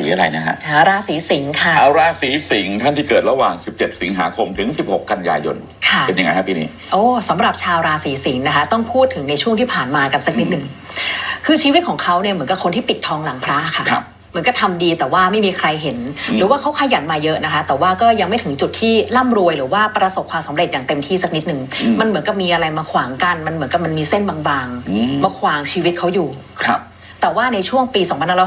ศีอะไรนะฮะอ่าราศีสิงค์ค่ะ เอาราศีสิงห์ท่านที่เกิดระหว่าง 17 สิงหาคมถึง 16 กันยายน ค่ะ เป็นยังไงครับปีนี้ โอ้สำหรับชาวราศีสิงห์นะคะ ต้องพูดถึงในช่วงที่ผ่านมากันสักนิดหนึ่งคือชีวิตของเขาเนี่ยเหมือนกับคนที่ปิดทองหลังพระค่ะ ครับเหมือนก็ทำดีแต่ว่าไม่มีใครเห็น อืม หรือว่าเขาขยันมาเยอะนะคะ แต่ว่าก็ยังไม่ถึงจุดที่ร่ำรวยหรือว่าประสบความสำเร็จอย่างเต็มที่สักนิดหนึ่งมันเหมือนกับมีอะไรมาขวางกัน มันเหมือนกับมันมีเส้นบางอืมๆมาขวางชีวิตเขาอยู่ ครับ แต่ว่าในช่วงปี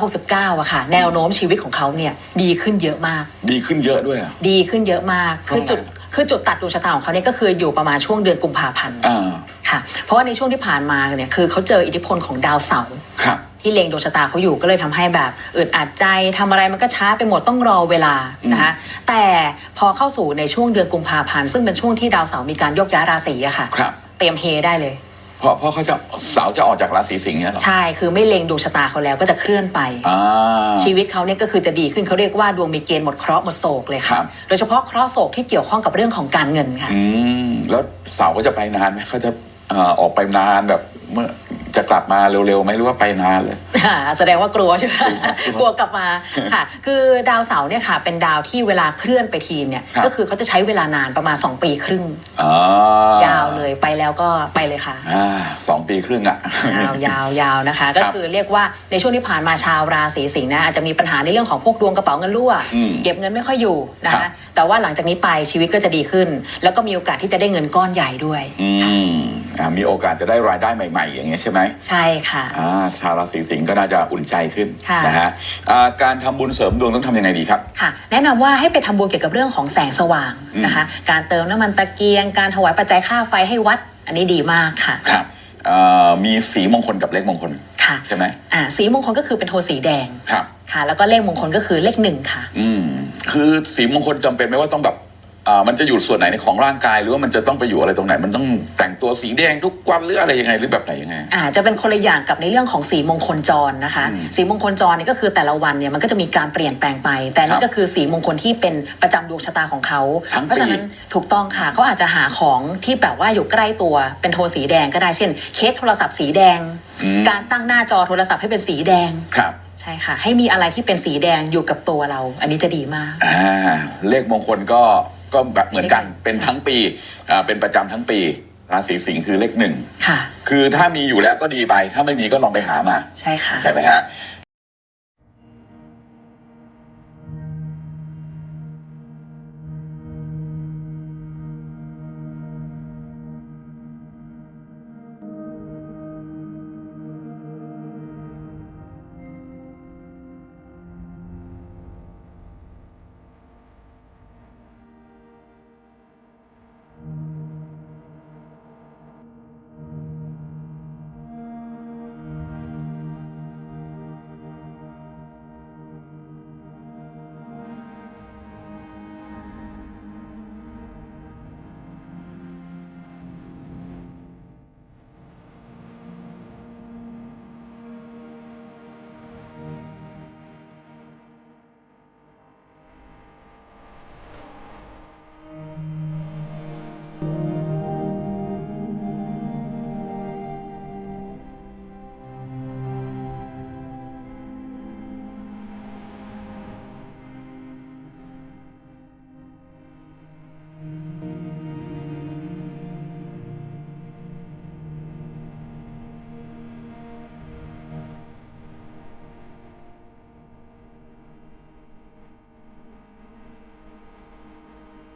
2569อะค่ะ แนวโน้มชีวิตของเขาเนี่ยดีขึ้นเยอะมาก ดีขึ้นเยอะด้วยอะดีขึ้นเยอะมาก คือจุดเพราะอะไรคือจุดตัดดวงชะตาของเขาเนี่ยก็คืออยู่ประมาณช่วงเดือนกุมภาพันธ์อ่า ค่ะ เพราะว่าในช่วงที่ผ่านมาเนี่ยคือเขาเจออิทธิพลของดาวเสาร์ ครับ ที่เล็งดวงชะตาเขาอยู่ก็เลยทำให้แบบอึดอัดใจทำอะไรมันก็ช้าไปหมดต้องรอเวลานะคะแต่พอเข้าสู่ในช่วงเดือนกุมภาพันธ์ซึ่งเป็นช่วงที่ดาวเสาร์มีการโยกย้ายราศีอะค่ะ ครับ เตรียมเฮได้เลย เพราะเพราะเขาจะเสาจะออกจากราศีสิงห์เนี่ยเหรอใช่คือไม่เล็งดวงชะตาเขาแล้วก็จะเคลื่อนไป อ่า ชีวิตเขาเนี่ยก็คือจะดีขึ้นเขาเรียกว่าดวงมีเกณฑ์หมดเคราะห์หมดโศกเลยครัค่ะบ โดยเฉพาะเคราะห์โศกที่เกี่ยวข้องกับเรื่องของการเงินค่ะ อืมแล้วเสาก็จะไปนานไหมเขาจะเอ่อออกไปนานแบบเมื่อ จะกลับมาเร็วๆไหมหรือว่าไปนานเลย อ่าแสดงว่ากลัวใช่ไหมกลัวกลับมาค่ะ คือดาวเสาร์เนี่ยค่ะ เป็นดาวที่เวลาเคลื่อนไปทีเนี่ย ครับ ก็คือเขาจะใช้เวลานานประมาณ 2 ปีครึ่งอ่ายาวเลยไปแล้วก็ไปเลยค่ะ อ่าสองปีครึ่งอะ ยาวยาวยาวนะคะ ก็คือเรียกว่าในช่วงที่ผ่านมาชาวราศีสิงห์นะอาจจะมีปัญหาในเรื่องของพวกดวงกระเป๋าเงินรั่ว อืมเก็บเงินไม่ค่อยอยู่นะครัคะบ แต่ว่าหลังจากนี้ไปชีวิตก็จะดีขึ้น แล้วก็มีโอกาสที่จะได้เงินก้อนใหญ่ด้วย อืมอ่ามีโอกาสจะได้รายได้ใหม่ ๆ อย่างเงี้ยใช่ไหมใช่ค่ะอ่าชาวราศีสิงห์ก็น่าจะอุ่นใจขึ้นค่ะนะฮะอ่าการทำบุญเสริมดวงต้องทำยังไงดีครับค่ะ แนะนำว่าให้ไปทำบุญเกี่ยวกับเรื่องของแสงสว่างนะคะการเติมน้ำมันตะเกียง การถวายปัจจัยค่าไฟให้วัด อันนี้ดีมากค่ะครับเอ่อมีสีมงคลกับเลขมงคลค่ะใช่ไหมอ่าสีมงคลก็คือเป็นโทนสีแดงครับค่ะ แล้วก็เลขมงคลก็คือเลขหนึ่งค่ะ อืมคือสีมงคลจำเป็นไหมว่าต้องแบบอ่า มันจะอยู่ส่วนไหนในของร่างกาย หรือว่ามันจะต้องไปอยู่อะไรตรงไหน มันต้องแต่งตัวสีแดงทุกวันหรืออะไรยังไงหรือแบบไหนยังไงอาจจะเป็นคนละอย่างกับในเรื่องของสีมงคลจรนะคะอืมสีมงคลจรนี่ก็คือแต่ละวันเนี่ยมันก็จะมีการเปลี่ยนแปลงไป แต่ครันี่บก็คือสีมงคลที่เป็นประจำดวงชะตาของเขาทั้งปีเพราะฉะนั้นถูกต้องค่ะเขาอาจจะหาของที่แบบว่าอยู่ใกล้ตัวเป็นโทนสีแดงก็ได้เช่น เคสโทรศัพท์สีแดงอืมการตั้งหน้าจอโทรศัพท์ให้เป็นสีแดงครับใช่ค่ะ ให้มีอะไรที่เป็นสีแดงอยู่กับตัวเรา อันนี้จะดีมากอ่าเลขมงคลก็ ก็แบบเหมือนกันเลขหนึ่งเป็นทั้งปีอ่าเป็นประจำทั้งปีราศีสิงห์คือเลขหนึ่งค่ะ คือถ้ามีอยู่แล้วก็ดีไป ถ้าไม่มีก็ลองไปหามา ใช่ค่ะ ใช่ไหมฮะ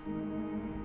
Thank mm -hmm. you.